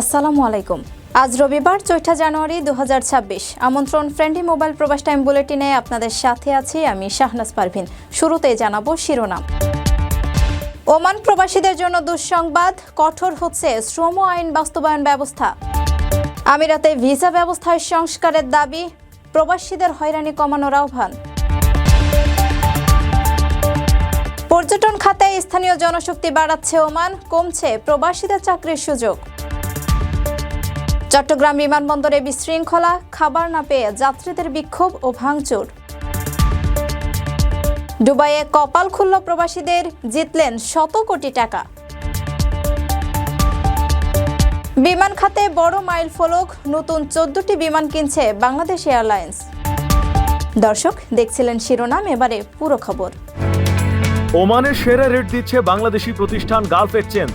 আসসালামু আলাইকুম। আজ রবিবার, চৌঠা জানুয়ারি দু হাজার ছাব্বিশ। আমন্ত্রণ ফ্রেন্ডলি মোবাইল প্রবাস টাইম বুলেটিনে আপনাদের সাথে আছি আমি শাহনাজ পারভিন। শুরুতেই জানাব শিরোনাম। ওমান প্রবাসীদের জন্য দুঃসংবাদ, কঠোর হচ্ছে শ্রম আইন বাস্তবায়ন ব্যবস্থা। আমিরাতে ভিসা ব্যবস্থায় সংস্কারের দাবি, প্রবাসীদের হয়রানি কমানোর আহ্বান। পর্যটন খাতে স্থানীয় জনশক্তি বাড়াচ্ছে ওমান, কমছে প্রবাসীদের চাকরির সুযোগ। চট্টগ্রাম বিমানবন্দরে বিশৃঙ্খলা, খাবার না পেয়ে যাত্রীদের বিক্ষোভ ও ভাঙচুর। দুবাইয়ে কপাল খুলল প্রবাসীদের, জিতলেন শত কোটি টাকা। বিমান খাতে বড় মাইল ফলক, নতুন চোদ্দটি বিমান কিনছে বাংলাদেশ এয়ারলাইন্স। দর্শক, দেখছিলেন শিরোনাম, এবারে পুরো খবর। ওমানের সেরা রেট দিচ্ছে বাংলাদেশি প্রতিষ্ঠান গালফ এক্সচেঞ্জ।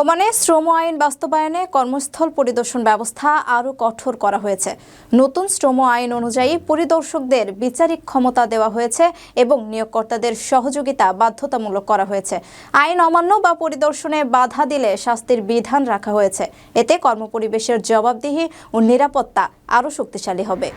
ওমানে শ্রম আইন বাস্তবায়নে কর্মস্থল পরিদর্শন ব্যবস্থা আরও কঠোর করা হয়েছে। নতুন শ্রম আইন অনুযায়ী পরিদর্শকদের বিচারিক ক্ষমতা দেওয়া হয়েছে এবং নিয়োগকর্তাদের সহযোগিতা বাধ্যতামূলক করা হয়েছে। আইন অমান্য বা পরিদর্শনে বাধা দিলে শাস্তির বিধান রাখা হয়েছে। এতে কর্মপরিবেশের জবাবদিহি ও নিরাপত্তা আরও শক্তিশালী হবে।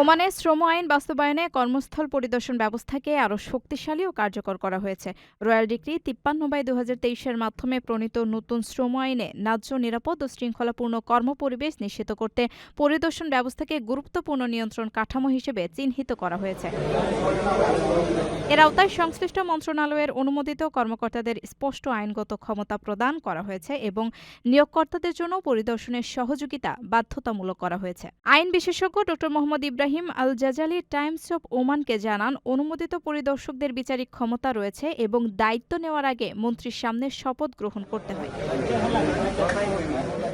ওমানে শ্রম আইন বাস্তবায়নে কর্মস্থল পরিদর্শন ব্যবস্থাকে আরও শক্তিশালী ও কার্যকর করা হয়েছে। রয়্যাল ডিগ্রি তিপ্পান্ন বাই দু তেইশের মাধ্যমে প্রণীত নতুন শ্রম আইনে ন্যায্য, নিরাপদ ও শৃঙ্খলাপূর্ণ কর্মপরিবেশ নিশ্চিত করতে পরিদর্শন ব্যবস্থাকে গুরুত্বপূর্ণ নিয়ন্ত্রণ কাঠামো হিসেবে চিহ্নিত করা হয়েছে। এর আওতায় সংশ্লিষ্ট মন্ত্রণালয়ের অনুমোদিত কর্মকর্তাদের স্পষ্ট আইনগত ক্ষমতা প্রদান করা হয়েছে এবং নিয়োগকর্তাদের জন্য পরিদর্শনের সহযোগিতা বাধ্যতামূলক করা হয়েছে। আইন বিশেষজ্ঞ ড Mohammed Ibrahim Al Jazali Times of ওমানকে জানান, অনুমোদিত পরিদর্শকদের বিচারিক ক্ষমতা রয়েছে এবং দায়িত্ব নেওয়ার আগে মন্ত্রীর সামনে শপথ গ্রহণ করতে হয়।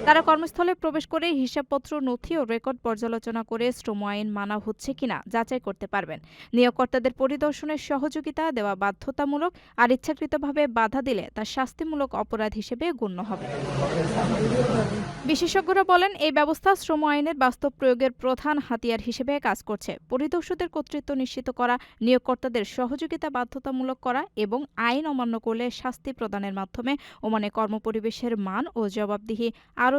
তারা কর্মস্থলে প্রবেশ করে হিসাবপত্র, নথি ও রেকর্ড পর্যালোচনা করে শ্রম আইন মানা হচ্ছে কিনা যাচাই করতে পারবেন। নিয়োগকর্তাদের পরিদর্শনের সহযোগিতা দেওয়া বাধ্যতামূলক আর ইচ্ছাকৃতভাবে বাধা দিলে তা শাস্তিমূলক অপরাধ হিসেবে গণ্য হবে। বিশেষজ্ঞরা বলেন, এই ব্যবস্থা শ্রম আইনের বাস্তব প্রয়োগের প্রধান হাতিয়ার হিসেবে কাজ করছে। পরিদর্শকদের কর্তৃত্ব নিশ্চিত করা, নিয়োগকর্তাদের সহযোগিতা বাধ্যতামূলক করা এবং আইন অমান্য করলে শাস্তি প্রদানের মাধ্যমে ওমানে কর্মপরিবেশের মান ও জবাবদিহি আরও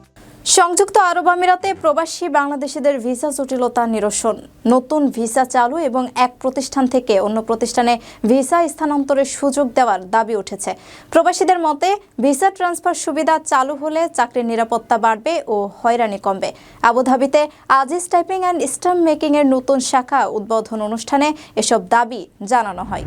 সংযুক্ত আরব আমিরাতে প্রবাসী বাংলাদেশিদের ভিসা জটিলতা নিরসন। নতুন ভিসা চালু এবং এক প্রতিষ্ঠান থেকে অন্য প্রতিষ্ঠানে ভিসা স্থানান্তরের সুযোগ দেওয়ার দাবি উঠেছে। প্রবাসীদের মতে, ভিসা ট্রান্সফার সুবিধা চালু হলে চাকরির নিরাপত্তা বাড়বে ও হয়রানি কমবে। আবুধাবিতে আজিজ টাইপিং অ্যান্ড স্টাম্প মেকিংয়ের নতুন শাখা উদ্বোধন অনুষ্ঠানে এসব দাবি জানানো হয়।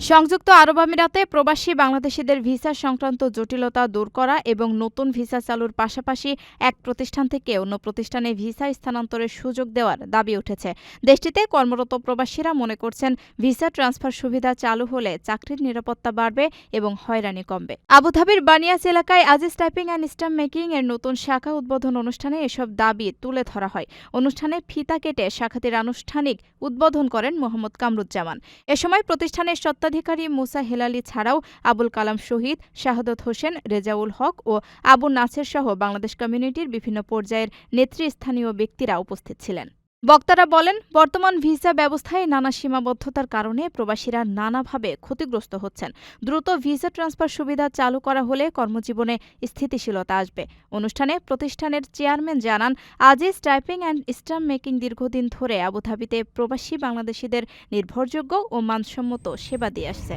সংযুক্ত আরব আমিরাতে প্রবাসী বাংলাদেশিদের ভিসা সংক্রান্ত জটিলতা দূর করা এবং নতুন ভিসা চালুর পাশাপাশি এক প্রতিষ্ঠান থেকে অন্য প্রতিষ্ঠানে ভিসা স্থানান্তরের সুযোগ দেওয়ার দাবি উঠেছে। দেশটিতে কর্মরত প্রবাসীরা মনে করছেন, ভিসা ট্রান্সফার সুবিধা চালু হলে চাকরির নিরাপত্তা বাড়বে এবং হয়রানি কমবে। আবুধাবির বানিয়াস এলাকায় Aziz typing and stamp making এর নতুন শাখা উদ্বোধন অনুষ্ঠানে এসব দাবি তুলে ধরা হয়। অনুষ্ঠানে ফিতা কেটে শাখাটির আনুষ্ঠানিক উদ্বোধন করেন মোহাম্মদ কামরুজ্জামান। এ সময় প্রতিষ্ঠানের স্বত্বাধিকারী মুসা হেলালি ছাড়াও আবুল কালাম শহীদ, শাহাদত হোসেন, রেজাউল হক ও আবু নাসের সহ বাংলাদেশ কমিউনিটির বিভিন্ন পর্যায়ের নেতৃস্থানীয় ব্যক্তিরা উপস্থিত ছিলেন। বক্তারা বলেন, বর্তমান ভিসা ব্যবস্থায় নানা সীমাবদ্ধতার কারণে প্রবাসীরা নানাভাবে ক্ষতিগ্রস্ত হচ্ছেন। দ্রুত ভিসা ট্রান্সফার সুবিধা চালু করা হলে কর্মজীবনে স্থিতিশীলতা আসবে। অনুষ্ঠানে প্রতিষ্ঠানের চেয়ারম্যান জানান Aziz typing and stamp making দীর্ঘদিন ধরে আবুধাবিতে প্রবাসী বাংলাদেশিদের নির্ভরযোগ্য ও মানসম্মত সেবা দিয়ে আসছে।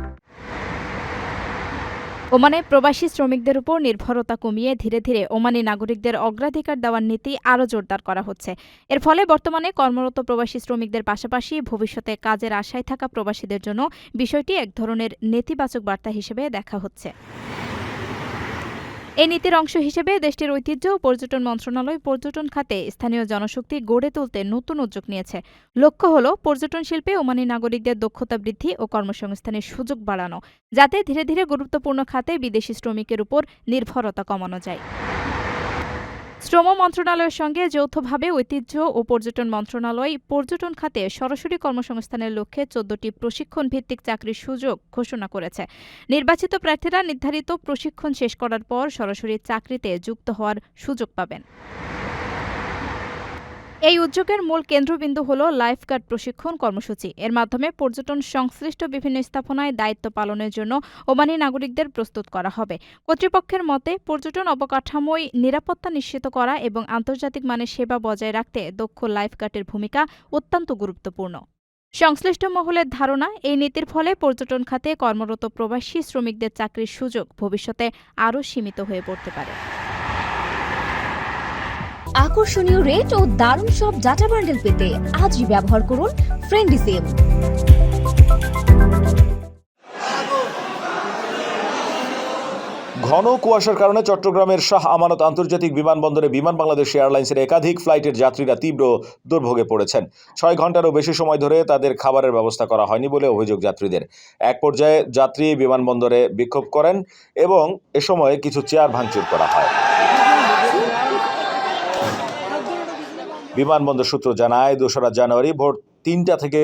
ওমানে প্রবাসী শ্রমিকদের উপর নির্ভরতা কমিয়ে ধীরে ধীরে ওমানি নাগরিকদের অগ্রাধিকার দেওয়ার নীতি আরও জোরদার করা হচ্ছে। এর ফলে বর্তমানে কর্মরত প্রবাসী শ্রমিকদের পাশাপাশি ভবিষ্যতে কাজের আশায় থাকা প্রবাসীদের জন্য বিষয়টি এক ধরনের নেতিবাচক বার্তা হিসেবে দেখা হচ্ছে। এই নীতির অংশ হিসেবে দেশটির ঐতিহ্য ও পর্যটন মন্ত্রণালয়, পর্যটন খাতে স্থানীয় জনশক্তি গড়ে তুলতে নতুন উদ্যোগ নিয়েছে। লক্ষ্য হল, পর্যটন শিল্পে ওমানি নাগরিকদের দক্ষতা বৃদ্ধি ও কর্মসংস্থানের সুযোগ বাড়ানো, যাতে ধীরে ধীরে গুরুত্বপূর্ণ খাতে বিদেশি শ্রমিকের উপর নির্ভরতা কমানো যায়। শ্রম মন্ত্রণালয়ের সঙ্গে যৌথভাবে ঐতিহ্য ও পর্যটন মন্ত্রণালয়, পর্যটন খাতে সরাসরি কর্মসংস্থানের লক্ষ্যে চোদ্দটি প্রশিক্ষণ ভিত্তিক চাকরির সুযোগ ঘোষণা করেছে। নির্বাচিত প্রার্থীরা নির্ধারিত প্রশিক্ষণ শেষ করার পর সরাসরি চাকরিতে যুক্ত হওয়ার সুযোগ পাবেন। এই উদ্যোগের মূল কেন্দ্রবিন্দু হল লাইফগার্ড প্রশিক্ষণ কর্মসূচি। এর মাধ্যমে পর্যটন সংশ্লিষ্ট বিভিন্ন স্থাপনায় দায়িত্ব পালনের জন্য ওমানি নাগরিকদের প্রস্তুত করা হবে। কর্তৃপক্ষের মতে, পর্যটন অবকাঠামোয় নিরাপত্তা নিশ্চিত করা এবং আন্তর্জাতিক মানের সেবা বজায় রাখতে দক্ষ লাইফগার্ডের ভূমিকা অত্যন্ত গুরুত্বপূর্ণ। সংশ্লিষ্ট মহলের ধারণা, এই নীতির ফলে পর্যটন খাতে কর্মরত প্রবাসী শ্রমিকদের চাকরির সুযোগ ভবিষ্যতে আরও সীমিত হয়ে পড়তে পারে। আকর্ষণীয় রেট ও দারুণ সব ডাটা বান্ডেল পেতে আজই ব্যবহার করুন ফ্রেন্ডি সিম ঘন কুয়াশার কারণে চট্টগ্রামের শাহ আমানত আন্তর্জাতিক বিমানবন্দরে বিমান বাংলাদেশ এয়ারলাইন্সের একাধিক ফ্লাইটের যাত্রীরা তীব্র দুর্ভোগে পড়েছেন। ছয় ঘন্টারও বেশি সময় ধরে তাদের খাবারের ব্যবস্থা করা হয়নি বলে অভিযোগ যাত্রীদের। এক পর্যায়ে যাত্রী বিমানবন্দরে বিক্ষোভ করেন এবং এ সময় কিছু চেয়ার ভাঙচুর করা হয়। বিমানবন্দর সূত্র জানায়, দোসরা জানুয়ারি ভোর তিনটা থেকে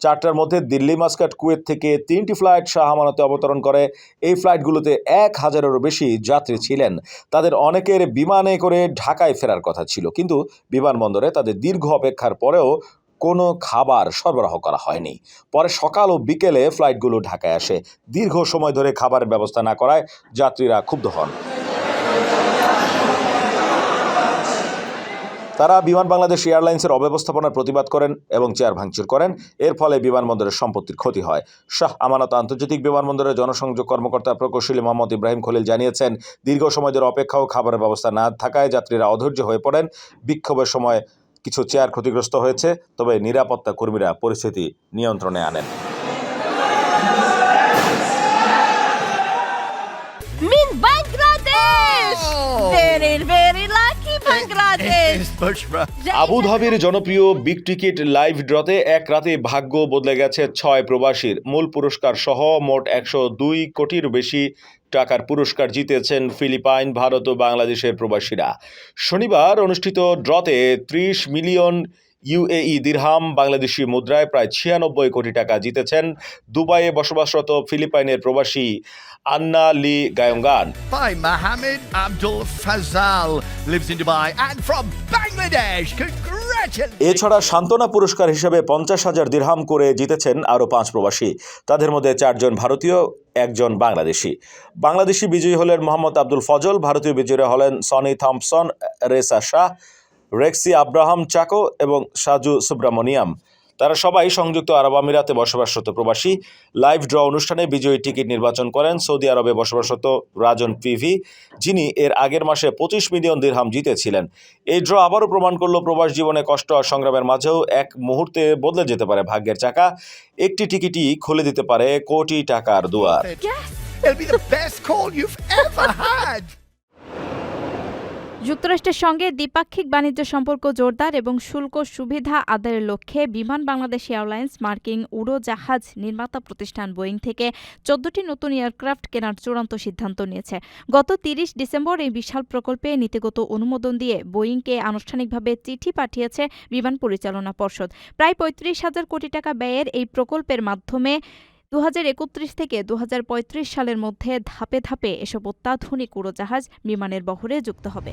চারটার মধ্যে দিল্লি, মাস্কাট, কুয়েত থেকে তিনটি ফ্লাইট শাহ আমানতে অবতরণ করে। এই ফ্লাইটগুলোতে এক হাজারেরও বেশি যাত্রী ছিলেন। তাদের অনেকের বিমানে করে ঢাকায় ফেরার কথা ছিল। কিন্তু বিমানবন্দরে তাদের দীর্ঘ অপেক্ষার পরেও কোনো খাবার সরবরাহ করা হয়নি। পরে সকাল ও বিকেলে ফ্লাইটগুলো ঢাকায় আসে। দীর্ঘ সময় ধরে খাবারের ব্যবস্থা না করায় যাত্রীরা ক্ষুব্ধ হন। তারা বিমান বাংলাদেশ এয়ারলাইন্সের অব্যবস্থাপনার প্রতিবাদ করেন এবং চেয়ার ভাঙচুর করেন। এর ফলে বিমানবন্দরের সম্পত্তির ক্ষতি হয়। শাহ আমানত আন্তর্জাতিক বিমানবন্দরের জনসংযোগ কর্মকর্তা প্রকৌশলী মোহাম্মদ ইব্রাহিম খলিল জানিয়েছেন দীর্ঘ সময় ধরে অপেক্ষা ও খাবারের ব্যবস্থা না থাকায় যাত্রীরা অধৈর্য হয়ে পড়েন। বিক্ষোভের সময় কিছু চেয়ার ক্ষতিগ্রস্ত হয়েছে তবে নিরাপত্তা কর্মীরা পরিস্থিতি নিয়ন্ত্রণে আনেন। মিন ভেরি লাকি বাংলাদেশ আবুধাবির জনপ্রিয় বিগ টিকিট লাইভ ড্রতে এক রাতে ভাগ্য বদলে গেছে ছয় প্রবাসীর। মূল পুরস্কার সহ মোট একশো দুই কোটির বেশি টাকার পুরস্কার জিতেছেন ফিলিপাইন ভারত ও বাংলাদেশের প্রবাসীরা। শনিবার অনুষ্ঠিত ড্রতে ত্রিশ মিলিয়ন ইউএই দিরহাম বাংলাদেশি মুদ্রায় প্রায় ছিয়ানব্বই কোটি টাকা জিতেছেন দুবাইয়ে বসবাসরত ফিলিপাইনের প্রবাসী আন্না লি গায়ঙ্গান By Mohammed Abdul Fazal lives in Dubai and from Bangladesh. Congratulations! এছাড়া সান্ত্বনা পুরস্কার হিসেবে পঞ্চাশ হাজার দিরহাম করে জিতেছেন আরও পাঁচ প্রবাসী তাদের মধ্যে চারজন ভারতীয় একজন বাংলাদেশি বাংলাদেশি বিজয়ী হলেন মোহাম্মদ আব্দুল ফজল ভারতীয় বিজয়ীরা হলেন সনি থমসন রেসা শাহ রেক্সি আব্রাহাম চাকো এবং সাজু সুব্রামণিয়াম তারা সবাই সংযুক্ত আরব আমিরাতে বসবাসরত প্রবাসী। লাইভ ড্র অনুষ্ঠানে বিজয়ী টিকিট নির্বাচন করেন সৌদি আরবে বসবাসরত রাজন পিভি যিনি এর আগের মাসে পঁচিশ মিলিয়ন দিরহাম জিতেছিলেন। এই ড্র আবারও প্রমাণ করল প্রবাস জীবনে কষ্ট আর সংগ্রামের মাঝেও এক মুহূর্তে বদলে যেতে পারে ভাগ্যের চাকা। একটি টিকিটই খুলে দিতে পারে কোটি টাকার দুয়ার। It'll be the best call you've ever had. যুক্তরাষ্ট্রের সঙ্গে দ্বিপাক্ষিক বাণিজ্য সম্পর্ক জোরদার এবং শুল্ক সুবিধা আদায়ের লক্ষ্যে বিমান বাংলাদেশ এয়ারলাইন্স, মার্কিন উড়োজাহাজ নির্মাতা প্রতিষ্ঠান বোয়িং থেকে চোদ্দটি নতুন এয়ারক্রাফট কেনার চূড়ান্ত সিদ্ধান্ত নিয়েছে। গত তিরিশ ডিসেম্বর এই বিশাল প্রকল্পে নীতিগত অনুমোদন দিয়ে বোয়িংকে আনুষ্ঠানিকভাবে চিঠি পাঠিয়েছে বিমান পরিচালনা পর্ষদ। প্রায় পঁয়ত্রিশ হাজার কোটি টাকা ব্যয়ের এই প্রকল্পের মাধ্যমে দু হাজার একত্রিশ থেকে দু হাজার পঁয়ত্রিশ সালের মধ্যে ধাপে ধাপে এসব অত্যাধুনিক উড়োজাহাজ বিমানের বহরে যুক্ত হবে।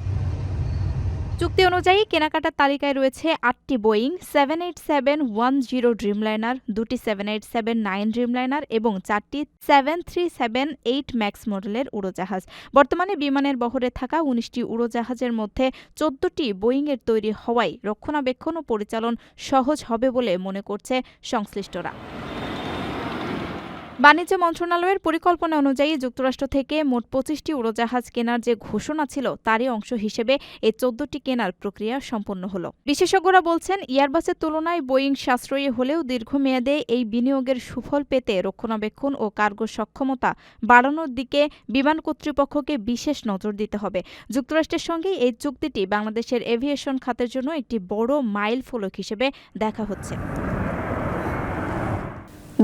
চুক্তি অনুযায়ী কেনাকাটার তালিকায় রয়েছে আটটি Boeing seven eight seven one zero Dreamliner, দুটি seven eight seven nine Dreamliner এবং চারটি seven three seven eight max মডেলের উড়োজাহাজ। বর্তমানে বিমানের বহরে থাকা উনিশটি উড়োজাহাজের মধ্যে চোদ্দটি বোয়িংয়ের তৈরি হওয়ায় রক্ষণাবেক্ষণ ও পরিচালন সহজ হবে বলে মনে করছে সংশ্লিষ্টরা। বাণিজ্য মন্ত্রণালয়ের পরিকল্পনা অনুযায়ী যুক্তরাষ্ট্র থেকে মোট পঁচিশটি উড়োজাহাজ কেনার যে ঘোষণা ছিল, তারই অংশ হিসেবে এই চোদ্দটি কেনার প্রক্রিয়া সম্পন্ন হল। বিশেষজ্ঞরা বলছেন ইয়ারবাসের তুলনায় বোয়িং সাশ্রয়ী হলেও দীর্ঘমেয়াদে এই বিনিয়োগের সুফল পেতে রক্ষণাবেক্ষণ ও কার্গো সক্ষমতা বাড়ানোর দিকে বিমান কর্তৃপক্ষকে বিশেষ নজর দিতে হবে। যুক্তরাষ্ট্রের সঙ্গে এই চুক্তিটি বাংলাদেশের এভিয়েশন খাতের জন্য একটি বড় মাইল ফলক হিসেবে দেখা হচ্ছে।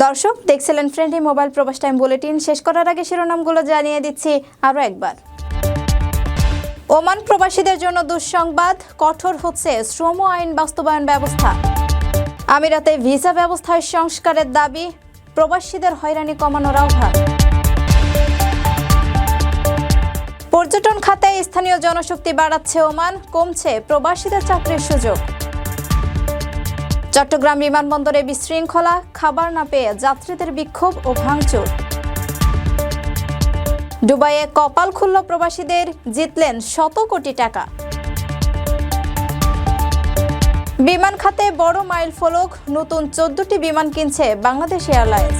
দর্শক দেখছিলেন friendly mobile Probash time bulletin শেষ করার আগে শিরোনামগুলো জানিয়ে দিচ্ছি আরও একবার। ওমান প্রবাসীদের জন্য দুঃসংবাদ, কঠোর হচ্ছে শ্রম আইন বাস্তবায়ন ব্যবস্থা। আমিরাতে ভিসা ব্যবস্থায় সংস্কারের দাবি, প্রবাসীদের হয়রানি কমানোর আহ্বান। পর্যটন খাতে স্থানীয় জনশক্তি বাড়াচ্ছে ওমান, কমছে প্রবাসীদের চাকরির সুযোগ। চট্টগ্রাম বিমানবন্দরে বিশৃঙ্খলা, খাবার না পেয়ে যাত্রীদের বিক্ষোভ ও ভাঙচুর। দুবাইয়ে কপাল খুলল প্রবাসীদের, জিতলেন শত কোটি টাকা। বিমান খাতে বড় মাইল ফলক নতুন চোদ্দটি বিমান কিনছে বাংলাদেশ এয়ারলাইন্স।